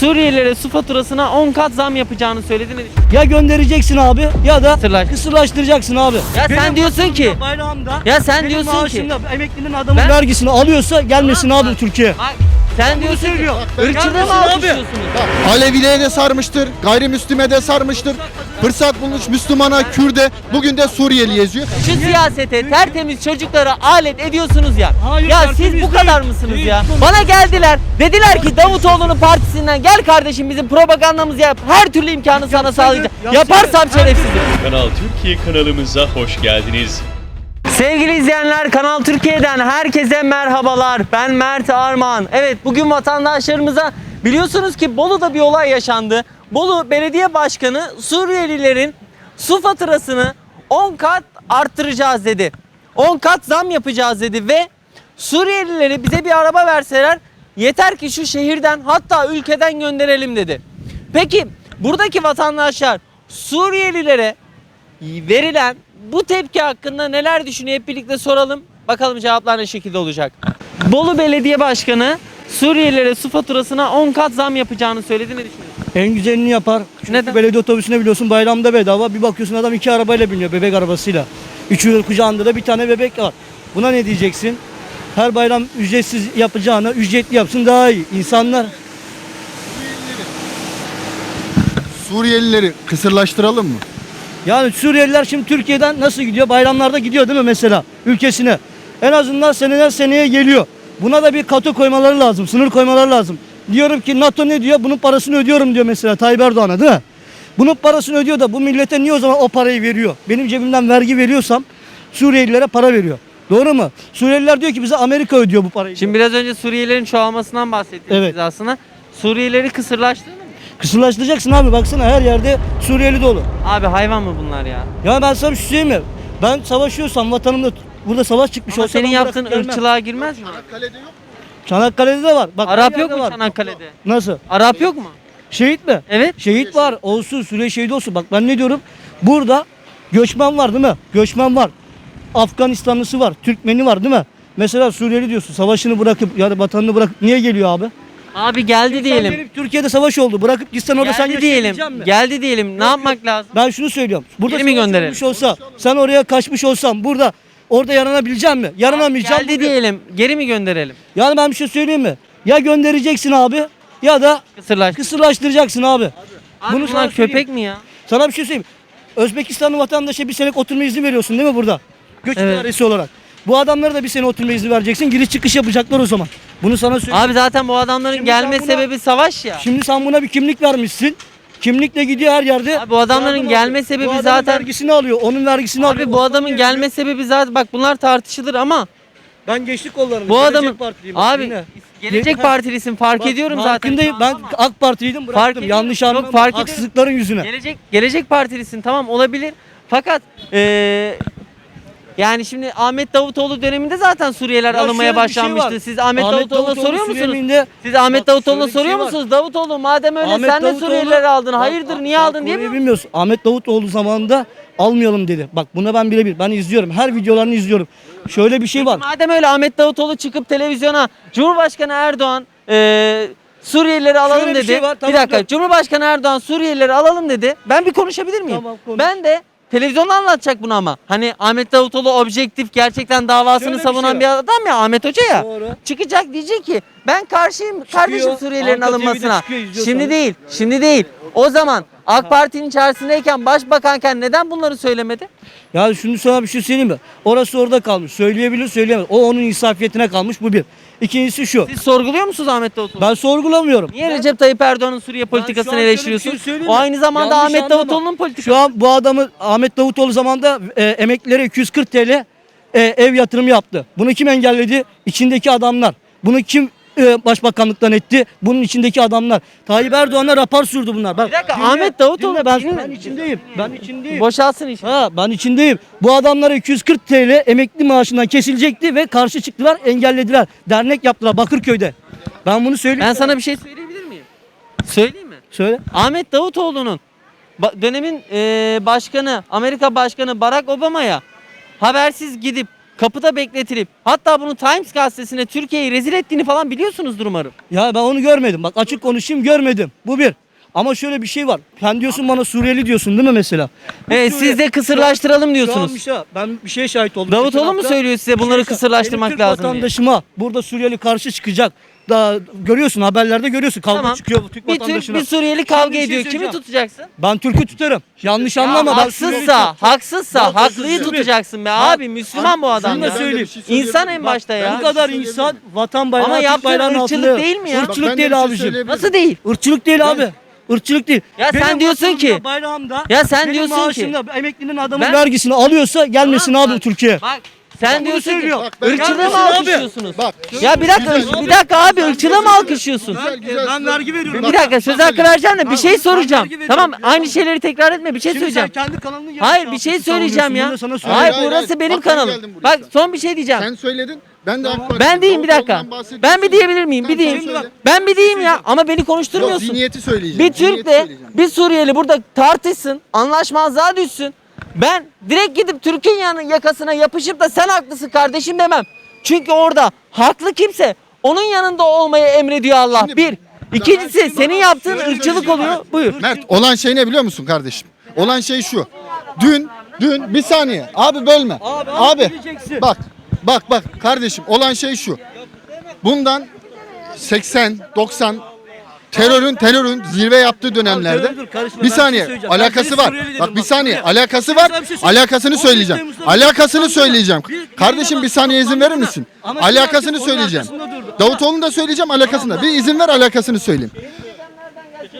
Suriyelilere su faturasına 10 kat zam yapacağını söyledi. Ya göndereceksin abi ya da Kısırlaş- kısırlaştıracaksın abi. Ya sen diyorsun ki- bayrağımda Ya sen benim diyorsun ki- maaşımda emeklinin adamın Ben- vergisini alıyorsa gelmesin Tamam abi bak. Türkiye. Bak, sen diyorsun ki ırkçılığı mı alkışlıyorsunuz? Aleviliğe de sarmıştır, gayrimüslime de sarmıştır. Fırsat bulmuş Müslümana, Kürde, bugün de Suriyeli eziyor. Şu siyasete tertemiz çocuklara alet ediyorsunuz ya. Hayır, ya siz bu değil. kadar mısınız ya? Bana geldiler. Dediler ki Davutoğlu'nun partisinden gel kardeşim bizim propagandamızı yap. Her türlü imkanı sana sağlayacağım. Yaparsam şerefsizim. Kanal Türkiye kanalımıza hoş geldiniz. Sevgili izleyenler Kanal Türkiye'den herkese merhabalar. Ben Mert Arman. Evet bugün vatandaşlarımıza biliyorsunuz ki Bolu'da bir olay yaşandı. Bolu Belediye Başkanı Suriyelilerin su faturasını 10 kat arttıracağız dedi. 10 kat zam yapacağız dedi ve Suriyelileri bize bir araba verseler yeter ki şu şehirden hatta ülkeden gönderelim dedi. Peki buradaki vatandaşlar Suriyelilere verilen bu tepki hakkında neler düşünüyor hep birlikte soralım. Bakalım cevaplar ne şekilde olacak. Bolu Belediye Başkanı Suriyelilere su faturasına 10 kat zam yapacağını söyledi. Ne düşünüyorsun? En güzelini yapar. Çünkü Neden? belediye otobüsüne biliyorsun bayramda bedava. Bir bakıyorsun adam iki arabayla biniyor bebek arabasıyla. Üçü kucağında da bir tane bebek var. Buna ne diyeceksin? Her bayram ücretsiz yapacağına ücretli yapsın daha iyi. İnsanlar Suriyelileri kısırlaştıralım mı? Yani Suriyeliler şimdi Türkiye'den nasıl gidiyor? Bayramlarda gidiyor değil mi mesela ülkesine? En azından seneden seneye geliyor. Buna da bir katı koymaları lazım, sınır koymaları lazım. Diyorum ki NATO ne diyor? Bunun parasını ödüyorum diyor mesela Tayyip Erdoğan'a değil mi? Bunun parasını ödüyor da bu millete niye o zaman o parayı veriyor? Benim cebimden vergi veriyorsam Suriyelilere para veriyor. Doğru mu? Suriyeliler diyor ki bize Amerika ödüyor bu parayı. Şimdi biraz önce Suriyelilerin çoğalmasından bahsettiniz Evet. aslında. Suriyelileri kısırlaştığını mı? Kısırlaştıracaksın abi baksana her yerde Suriyeli dolu. Abi hayvan mı bunlar ya? Ya ben sana bir şey söyleyeyim mi? Ben savaşıyorsam vatanımda burada savaş çıkmış Ama olsa senin ben yaptığın gelmem. ırkçılığa girmez mi? Çanakkale'de de var. Bak, her Arap yerde yok mu var. Çanakkale'de? Nasıl? Arap yok mu? Şehit mi? Evet. Şehit var. Olsun Suriye şehidi olsun. Bak ben ne diyorum? Burada göçmen var değil mi? Göçmen var. Afganistanlısı var. Türkmeni var değil mi? Mesela Suriyeli diyorsun. Savaşını bırakıp yani vatanını bırakıp niye geliyor abi? Abi geldi Sen diyelim. benim Türkiye'de savaş oldu. Bırakıp gitsen orada sen Geldi diyelim. misin? Geldi diyelim. Ne yapmak lazım? Ben şunu söylüyorum. Burada Geri mi savaş gönderelim? olmuş olsa, sen oraya kaçmış olsan burada orada yaranabilecek mi? Yaranamayacağım. Geldi diyelim. Geri mi gönderelim? Yani ben bir şey söyleyeyim mi? Ya göndereceksin abi ya da Kısırlaş. kısırlaştıracaksın abi. Abi Bunu bunlar sana söyleyeyim. köpek mi ya? Sana bir şey söyleyeyim. Özbekistanlı vatandaşa bir sene oturma izni veriyorsun değil mi burada? Göç Evet. idaresi olarak. Bu adamlara da bir sene oturma izni vereceksin. Giriş çıkış yapacaklar o zaman. Bunu sana söyleyeyim. Abi zaten bu adamların Şimdi sen gelme buna- sebebi savaş ya. Şimdi sen buna bir kimlik vermişsin. Kimlikle gidiyor her yerde. Abi bu adamların yardım gelme alıyor. sebebi bu adamın zaten- vergisini alıyor. Onun vergisini alıyor. Abi bu adamın gelme sebebi zaten bak bunlar tartışılır ama Ben geçtik kollarını. bu adamın abi Yine. gelecek Ge- partilisin fark Bak, ediyorum zaten. farkındayım. Ben AK Partiliydim bıraktım. Fark ediyorum. Yanlış Yok, anlama. fark ediyorum. Haksızlıkların yüzüne. Gelecek gelecek partilisin tamam olabilir. Fakat eee yani şimdi Ahmet Davutoğlu döneminde zaten Suriyeliler Ya alınmaya şöyle bir şey başlanmıştı. var. Siz Ahmet, Ahmet Davutoğlu'na Davutoğlu soruyor musunuz? döneminde- Siz Ahmet Bak, Davutoğlu'na şöyle bir şey soruyor var. musunuz? Davutoğlu madem öyle sen de Davutoğlu- Suriyelileri aldın. Bak, Hayırdır niye sen aldın diye konuyu mi? bilmiyorsun. Ahmet Davutoğlu zamanında almayalım dedi. Bak buna ben birebir ben izliyorum. Her videolarını izliyorum. Şöyle bir şey var. Madem öyle Ahmet Davutoğlu çıkıp televizyona Cumhurbaşkanı Erdoğan eee Suriyelileri alalım Şöyle bir dedi. şey var, tamam, bir dakika. dur. Cumhurbaşkanı Erdoğan Suriyelileri alalım dedi. Ben bir konuşabilir miyim? Tamam, konuş. ben de televizyonda anlatacak bunu ama. Hani Ahmet Davutoğlu objektif gerçekten davasını Şöyle bir savunan şey bir, var. adam ya Ahmet Hoca ya. Doğru. Çıkacak diyecek ki ben karşıyım kardeşim Suriyelilerin TV'de alınmasına. çıkıyor. Şimdi değil. Şimdi değil. O zaman AK Parti'nin içerisindeyken başbakanken neden bunları söylemedi? Ya şunu sana bir şey söyleyeyim mi? Orası orada kalmış. Söyleyebilir söyleyemez. O onun insafiyetine kalmış bu bir. İkincisi şu. Siz sorguluyor musunuz Ahmet Davutoğlu? Ben sorgulamıyorum. Niye Recep Tayyip Erdoğan'ın Suriye politikasını eleştiriyorsun? şey o aynı zamanda Yanlış Ahmet anlama. Davutoğlu'nun politikası. Şu an bu adamı Ahmet Davutoğlu zamanında e, emeklilere 240 TL e, ev yatırımı yaptı. Bunu kim engelledi? İçindeki adamlar. Bunu kim e, başbakanlıktan etti? Bunun içindeki adamlar. Tayyip Erdoğan'a rapor sürdü bunlar. Bak, Bir dakika, Ahmet Davutoğlu dinle, ben, dinle. ben içindeyim. Ben içindeyim. Boşalsın işte. Ha ben içindeyim. Bu adamlara 240 TL emekli maaşından kesilecekti ve karşı çıktılar, engellediler. Dernek yaptılar Bakırköy'de. Ben bunu söyleyeyim. Ben sana bir şey söyleyebilir miyim? Söyleyeyim mi? söyle. Ahmet Davutoğlu'nun dönemin eee, başkanı, Amerika Başkanı Barack Obama'ya habersiz gidip kapıda bekletilip hatta bunu Times gazetesine Türkiye'yi rezil ettiğini falan biliyorsunuzdur umarım. Ya ben onu görmedim. Bak açık konuşayım görmedim. Bu bir. Ama şöyle bir şey var. Sen diyorsun bana Suriyeli diyorsun değil mi mesela? Evet Suriye- siz de kısırlaştıralım Şu an diyorsunuz. bir şey, ben bir şeye şahit oldum. Davutoğlu Geçen mu hafta- söylüyor size bunları Bir şey- kısırlaştırmak Benim Türk lazım diye? vatandaşıma burada Suriyeli karşı çıkacak. Da görüyorsun haberlerde görüyorsun kavga Tamam. çıkıyor bu Türk Bir Türk vatandaşına. bir Suriyeli Şimdi kavga şey ediyor. Kimi söyleyeceğim. tutacaksın? Ben Türk'ü tutarım. Yanlış Ya anlama. ben Suriyeli haksızsa, tutarım. haksızsa Ya haklıyı dilerim. tutacaksın be Ha, abi. Müslüman bu adam şunu da ya. söyleyeyim. İnsan en Bak, başta ya. Bu kadar insan vatan bayrağı, Ama Türk yaptığın bayrağının ırkçılık altında. değil mi ya? Bak, ben Irkçılık de değil bir şey abicim. söyleyebilirim. Nasıl değil? Irkçılık değil abi. Irkçılık değil. Ya sen diyorsun vatanımda, ki- bayrağımda Ya sen benim diyorsun ki- maaşımda emeklinin adamın Ben- vergisini alıyorsa gelmesin Tamam, abi bak, Türkiye. Bak sen bunu diyorsun ki söylüyor. Bak, ben- ırkçılığı mı abi. alkışlıyorsunuz? Bak. Ya bir dakika Güzel. bir dakika abi ırkçılığı mı alkışlıyorsun? Güzel, güzel. ben vergi veriyorum. Bir dakika söz hakkı vereceğim de bir şey soracağım. Tamam aynı şeyleri tekrar etme bir şey Şimdi sen söyleyeceğim. kendi kanalını Hayır bir şey söyleyeceğim ya. bunu da sana söyleyeyim. Hayır burası hayır. benim kanalım. geldim buraya. Bak son bir şey diyeceğim. Sen söyledin. Ben de AK Parti. Ben diyeyim bir dakika. Ben bir diyebilir miyim? Bir diyeyim. söyle. Ben bir diyeyim ya ama beni Yok konuşturmuyorsun. zihniyeti söyleyeceğim. Bir zihniyeti Türk'le söyleyeceğim. bir Suriyeli burada tartışsın, anlaşmazlığa düşsün. Ben direkt gidip Türk'ün yanı yakasına yapışıp da sen haklısın kardeşim demem. Çünkü orada haklı kimse onun yanında olmayı emrediyor Allah. Şimdi- bir. İkincisi senin yaptığın ırkçılık oluyor. Buyur. Mert olan şey ne biliyor musun kardeşim? Olan şey şu. Dün dün bir saniye. Abi bölme. Abi, Abi. diyeceksin. Bak. Bak bak kardeşim olan şey şu. Bundan 80 90 terörün terörün zirve yaptığı dönemlerde Dur, dur, karışma. Ben bir saniye şey söyleyeceğim. Ben alakası seni var. Suriyeli dedim Bak bir bak, saniye alakası var. sana bir şey söyleyeyim. Alakasını 15 söyleyeceğim. Temmuz'da Alakasını söyleyeceğim. bir- Kardeşim bir saniye izin verir misin? Ama Alakasını söyleyeceğim. arkasında durdu. Davutoğlu'nu da söyleyeceğim alakasını da. Bir izin ver alakasını söyleyeyim.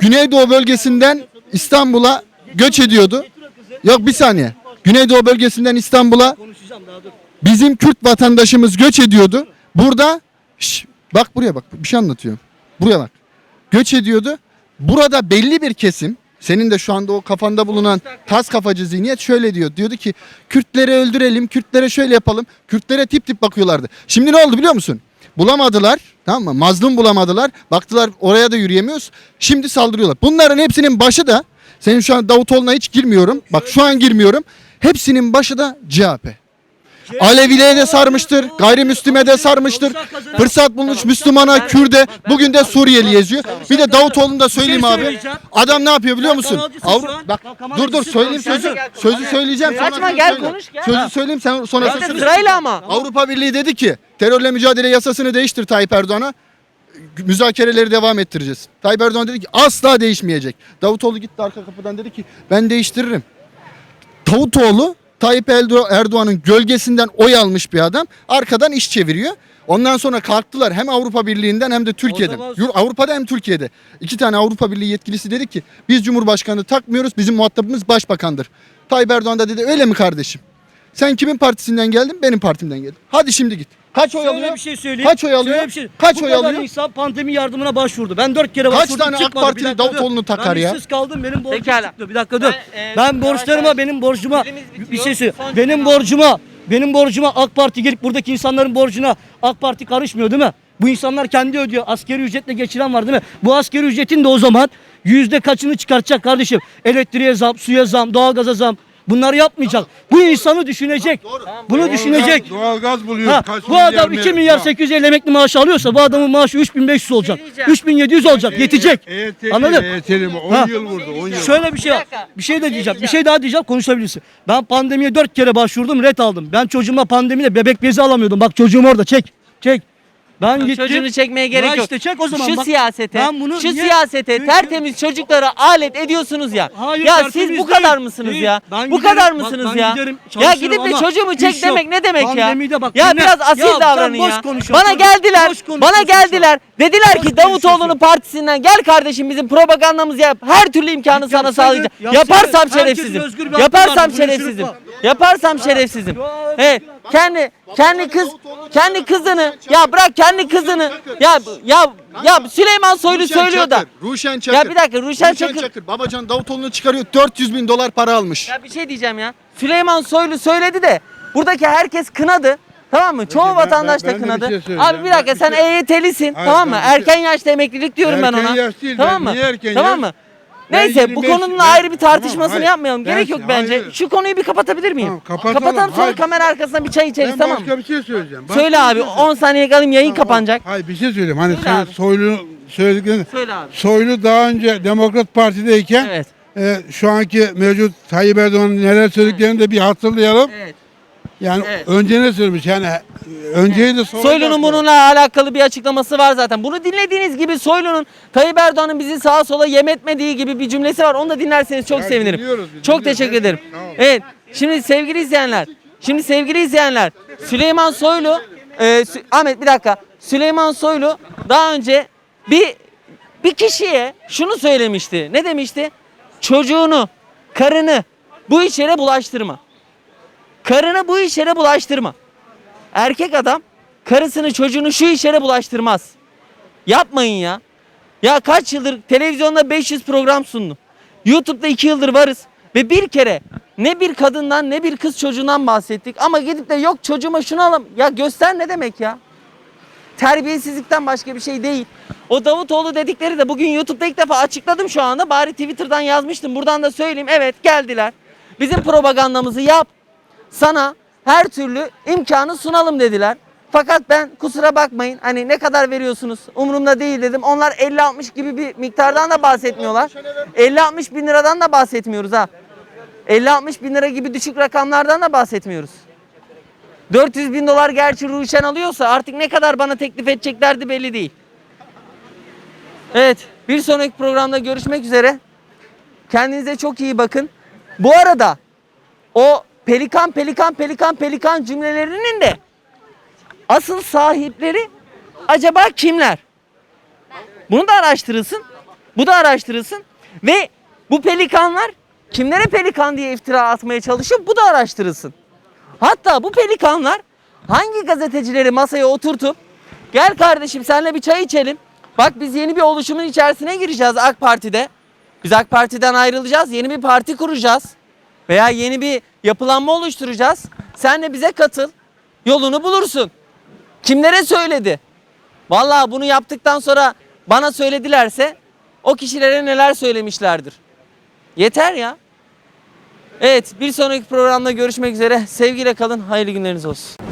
Güneydoğu bölgesinden İstanbul'a göç ediyordu. Yok bir saniye. Güneydoğu bölgesinden İstanbul'a Konuşacağım daha dur. bizim Kürt vatandaşımız göç ediyordu. Burada Şş, bak buraya bak bir şey anlatıyorum. Buraya bak. Göç ediyordu. Burada belli bir kesim senin de şu anda o kafanda bulunan tas kafacı zihniyet şöyle diyor. Diyordu ki Kürtleri öldürelim, Kürtlere şöyle yapalım. Kürtlere tip tip bakıyorlardı. Şimdi ne oldu biliyor musun? Bulamadılar. Tamam mı? Mazlum bulamadılar. Baktılar oraya da yürüyemiyoruz. Şimdi saldırıyorlar. Bunların hepsinin başı da senin şu an Davutoğlu'na hiç girmiyorum. Bak şu an girmiyorum. Hepsinin başı da CHP. Aleviliğe de sarmıştır, gayrimüslime de sarmıştır. Fırsat bulmuş Müslümana, Kürde, bugün de Suriyeli yazıyor. Bir de Davutoğlu'nu da söyleyeyim abi. adam ne yapıyor biliyor musun? Avru- bak dur dur söyleyeyim sözü. Sözü söyleyeceğim sen gel konuş, gel. Sözü söyleyeyim sen sonra söyle. sırayla ama. Avrupa Birliği dedi ki terörle mücadele yasasını değiştir Tayyip Erdoğan'a. Müzakereleri devam ettireceğiz. Tayyip Erdoğan dedi ki asla değişmeyecek. Davutoğlu gitti arka kapıdan dedi ki ben değiştiririm. Davutoğlu Tayyip Erdo- Erdoğan'ın gölgesinden oy almış bir adam. Arkadan iş çeviriyor. Ondan sonra kalktılar hem Avrupa Birliği'nden hem de Türkiye'den. zaman- Avrupa'da hem Türkiye'de. İki tane Avrupa Birliği yetkilisi dedi ki biz Cumhurbaşkanı takmıyoruz bizim muhatabımız başbakandır. Tayyip Erdoğan da dedi öyle mi kardeşim? Sen kimin partisinden geldin? Benim partimden geldim. Hadi şimdi git. Kaç oy Şöyle alıyor? bir şey söyleyeyim. Kaç oy alıyor? Şöyle bir şey. Kaç Bu oy kadar alıyor? insan pandemi yardımına başvurdu. Ben dört kere Kaç başvurdum tane AK çıkmadı. Partili Bir dakika dur. Davutoğlu'nu takar ben ya? işsiz kaldım benim borcum Pekala. çıktı. Bir dakika dur. Ben, e, Ben, yavaş borçlarıma yavaş- benim borcuma bitiyor. bir şey söyle. Son Benim cümle borcuma benim borcuma AK Parti gelip buradaki insanların borcuna AK Parti karışmıyor değil mi? Bu insanlar kendi ödüyor. Askeri ücretle geçiren var değil mi? Bu askeri ücretin de o zaman yüzde kaçını çıkartacak kardeşim? Elektriğe zam, suya zam, doğalgaza zam. Bunları yapmayacak. Bu insanı düşünecek. Bunu düşünecek. Doğalgaz buluyor. Ha, Kaç bu adam milyar 2 milyar Ha. 850 emekli maaşı alıyorsa bu adamın maaşı 3500 olacak. diyeceğim. 3700 olacak. Yetecek. EYT'li, Anladın? EYT'li mi? 10 Ha. yıl vurdu. 10 yıl. Şöyle bir şey. Bir şey de şey diyeceğim. Bir şey daha diyeceğim konuşabilirsin. Ben pandemiye 4 kere başvurdum ret aldım. Ben çocuğuma pandemide bebek bezi alamıyordum. Bak çocuğum orada çek. Çek. Ben gittim. Çocuğunu çekmeye gerek Ya yok. işte çek o zaman. Şu Bak, siyasete, ben bunu şu niye- siyasete Çünkü- tertemiz çocuklara alet ediyorsunuz ya. Hayır, ya tertemiz siz bu değil. kadar mısınız Değil. ya? Ben bu giderim, kadar bak mısınız ben ya? giderim, Ya çalışırım gidip de ama çocuğumu çek iş yok. demek ne demek ya? Pandemide bak ya dinle. biraz asil Ya sen davranın boş ya. konuşuyorsun. Bana geldiler. Boş Bana geldiler. Dediler Boş ki Davutoğlu'nun konuşuyorsun. partisinden gel kardeşim bizim propagandamızı yap. Her türlü imkanı sana Yapsaydın, sağlayacağım. yapsaydın. Yaparsam Herkesin şerefsizim. özgür bir hakkı Yaparsam şerefsizim. var. Yaparsam şerefsizim. Evet. Kendi kendi kız kendi kızını ya bırak kendi kızını ya ya ya Süleyman Soylu Ruşen söylüyor da Çakır, Ruşen Çakır. Ya bir dakika, Ruşen Çakır- Babacan Davutoğlu'nu çıkarıyor 400 bin dolar para almış. Ya bir şey diyeceğim ya. Süleyman Soylu söyledi de buradaki herkes kınadı. Tamam mı? Çoğu ben- vatandaş ben- da ben de bir kınadı. şey. Abi bir dakika Ben bir sen şey- EYT'lisin Hayır, tamam mı? ben bir şey- Erken yaşta emeklilik diyorum ben Erken ona. yaş değil, tamam ben mı? niye erken tamam yaş? mı? Neyse bu 25 konunun ben- ayrı bir tartışmasını Tamam, hayır. yapmayalım. Ben- Gerek yok bence. hayır. Şu konuyu bir kapatabilir miyim? Tamam, kapatalım. Kapatalım sonra Hayır. kamera arkasına bir çay içeriz Ben tamam mı? başka bir şey söyleyeceğim. Başka Söyle bir abi şey söyleyeceğim. 10 saniye kalayım yayın kapanacak. Hayır bir şey söyleyeyim. Hani Söyle sen abi. Soylu söylediklerini. Söyle abi. Soylu daha önce Demokrat Parti'deyken Evet. e, şu anki mevcut Tayyip Erdoğan'ın neler söylediklerini de bir hatırlayalım. Evet. Yani Evet. önce ne söylemiş? Yani e, önceyi de sonra Soylu'nun bununla alakalı bir açıklaması var zaten. Bunu dinlediğiniz gibi Soylu'nun Tayyip Erdoğan'ın bizi sağa sola yem etmediği gibi bir cümlesi var. Onu da dinlerseniz çok Ya sevinirim. dinliyoruz biz, Çok dinliyoruz. teşekkür ederim. Tamam. Evet. Şimdi sevgili izleyenler. Şimdi sevgili izleyenler. Süleyman Soylu e, Sü- Ahmet bir dakika. Süleyman Soylu daha önce bir bir kişiye şunu söylemişti. Ne demişti? Çocuğunu, karını bu işlere bulaştırma. Karını bu işlere bulaştırma. Erkek adam karısını çocuğunu şu işlere bulaştırmaz. Yapmayın ya. Ya kaç yıldır televizyonda 500 program sundum. YouTube'da 2 yıldır varız. Ve bir kere ne bir kadından ne bir kız çocuğundan bahsettik. Ama gidip de yok çocuğuma şunu alalım. Ya göster ne demek ya? Terbiyesizlikten başka bir şey değil. O Davutoğlu dedikleri de bugün YouTube'da ilk defa açıkladım şu anda. Bari Twitter'dan yazmıştım. Buradan da söyleyeyim. Evet geldiler. Bizim propagandamızı yap sana her türlü imkanı sunalım dediler. Fakat ben kusura bakmayın hani ne kadar veriyorsunuz umurumda değil dedim. Onlar 50-60 gibi bir miktardan da bahsetmiyorlar. 50-60 bin liradan da bahsetmiyoruz ha. 50-60 bin lira gibi düşük rakamlardan da bahsetmiyoruz. 400 bin dolar gerçi Ruşen alıyorsa artık ne kadar bana teklif edeceklerdi belli değil. Evet bir sonraki programda görüşmek üzere. Kendinize çok iyi bakın. Bu arada o pelikan pelikan pelikan pelikan cümlelerinin de asıl sahipleri acaba kimler? Bunu da araştırılsın. Bu da araştırılsın. Ve bu pelikanlar kimlere pelikan diye iftira atmaya çalışıyor bu da araştırılsın. Hatta bu pelikanlar hangi gazetecileri masaya oturtup gel kardeşim senle bir çay içelim. Bak biz yeni bir oluşumun içerisine gireceğiz AK Parti'de. Biz AK Parti'den ayrılacağız. Yeni bir parti kuracağız. Veya yeni bir yapılanma oluşturacağız. Sen de bize katıl. Yolunu bulursun. Kimlere söyledi? Vallahi bunu yaptıktan sonra bana söyledilerse o kişilere neler söylemişlerdir. Yeter ya. Evet bir sonraki programda görüşmek üzere. Sevgiyle kalın. Hayırlı günleriniz olsun.